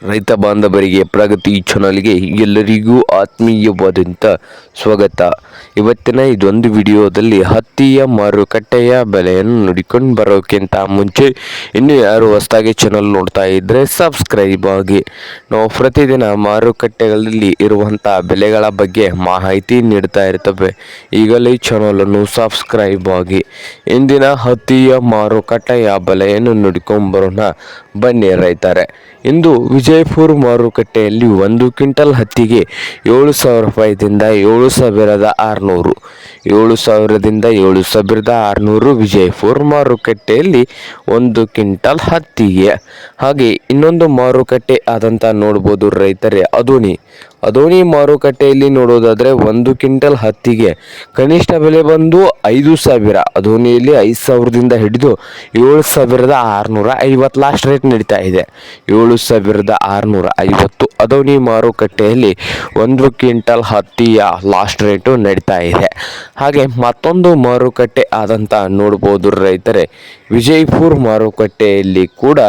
ರೈತ ಬಾಂಧವರಿಗೆ ಪ್ರಗತಿ ಚಾನಲ್ಗೆ ಎಲ್ಲರಿಗೂ ಆತ್ಮೀಯವಾದಂಥ ಸ್ವಾಗತ. ಇವತ್ತಿನ ಇದೊಂದು ವಿಡಿಯೋದಲ್ಲಿ ಹತ್ತಿಯ ಮಾರುಕಟ್ಟೆಯ ಬೆಲೆಯನ್ನು ನೋಡಿಕೊಂಡು ಬರೋಕ್ಕಿಂತ ಮುಂಚೆ ಇನ್ನೂ ಯಾರು ಹೊಸದಾಗಿ ಚಾನಲ್ ನೋಡ್ತಾ ಇದ್ದರೆ ಸಬ್ಸ್ಕ್ರೈಬ್ ಆಗಿ. ನಾವು ಪ್ರತಿದಿನ ಮಾರುಕಟ್ಟೆಗಳಲ್ಲಿ ಇರುವಂಥ ಬೆಲೆಗಳ ಬಗ್ಗೆ ಮಾಹಿತಿ ನೀಡ್ತಾ ಇರ್ತವೆ. ಈಗಲೇ ಚಾನಲನ್ನು ಸಬ್ಸ್ಕ್ರೈಬ್ ಆಗಿ. ಇಂದಿನ ಹತ್ತಿಯ ಮಾರುಕಟ್ಟೆಯ ಬೆಲೆಯನ್ನು ನೋಡಿಕೊಂಡು ಬರೋಣ. ಬನ್ನಿ ರೈತರೆ. ಇಂದು ವಿಜಯಪುರ ಮಾರುಕಟ್ಟೆಯಲ್ಲಿ ಒಂದು ಕ್ವಿಂಟಲ್ ಹತ್ತಿಗೆ ಏಳು ಸಾವಿರ ರೂಪಾಯಿದಿಂದ ಏಳು ಸಾವಿರದ ಆರುನೂರು. ಏಳು ಸಾವಿರದಿಂದ ಏಳು ಸಾವಿರದ ಆರುನೂರು ವಿಜಯಪುರ ಮಾರುಕಟ್ಟೆಯಲ್ಲಿ ಒಂದು ಕ್ವಿಂಟಲ್ ಹತ್ತಿಗೆ. ಹಾಗೆ ಇನ್ನೊಂದು ಮಾರುಕಟ್ಟೆ ಆದಂತ ನೋಡ್ಬೋದು ರೈತರೇ ಅದೋನಿ ಅದೋನಿ ಮಾರುಕಟ್ಟೆಯಲ್ಲಿ ನೋಡೋದಾದರೆ ಒಂದು ಕ್ವಿಂಟಲ್ ಹತ್ತಿಗೆ ಕನಿಷ್ಠ ಬೆಲೆ ಬಂದು ಐದು ಸಾವಿರ. ಅದೋನಿಯಲ್ಲಿ ಐದು ಸಾವಿರದಿಂದ ಹಿಡಿದು ಏಳು ಸಾವಿರದ ಆರುನೂರ ಐವತ್ತು ಲಾಸ್ಟ್ ರೇಟ್ ನಡೀತಾ ಇದೆ. ಏಳು ಸಾವಿರದ ಆರುನೂರ ಐವತ್ತು ಅದೋನಿ ಮಾರುಕಟ್ಟೆಯಲ್ಲಿ ಒಂದು ಕ್ವಿಂಟಲ್ ಹತ್ತಿಯ ಲಾಸ್ಟ್ ರೇಟು ನಡೀತಾ ಇದೆ. ಹಾಗೆ ಮತ್ತೊಂದು ಮಾರುಕಟ್ಟೆ ಆದಂತ ನೋಡ್ಬೋದು ರೈತರೆ, ವಿಜಯಪುರ ಮಾರುಕಟ್ಟೆಯಲ್ಲಿ ಕೂಡ